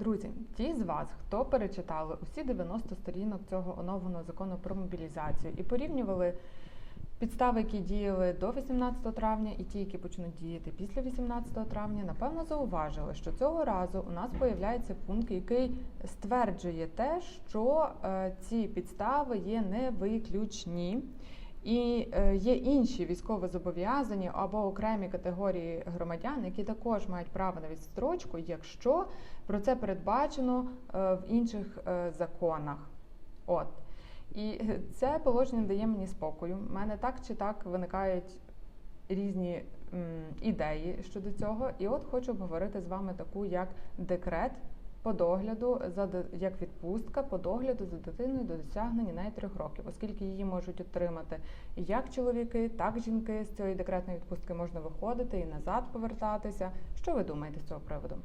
Друзі, ті з вас, хто перечитали усі 90 сторінок цього оновленого закону про мобілізацію і порівнювали підстави, які діяли до 18 травня, і ті, які почнуть діяти після 18 травня, напевно зауважили, що цього разу у нас появляється пункт, який стверджує те, що е, ці підстави є невиключні. І е, є інші військово зобов'язані або окремі категорії громадян, які також мають право на відстрочку, якщо про це передбачено е, в інших е, законах. От. І це положення дає мені спокою. У мене так чи так виникають різні ідеї щодо цього. І от хочу обговорити з вами таку, як декрет по догляду за як відпустка по догляду за дитиною до досягнення неї трьох років, оскільки її можуть отримати як чоловіки, так і жінки. З цієї декретної відпустки можна виходити і назад повертатися. Що ви думаєте з цього приводу?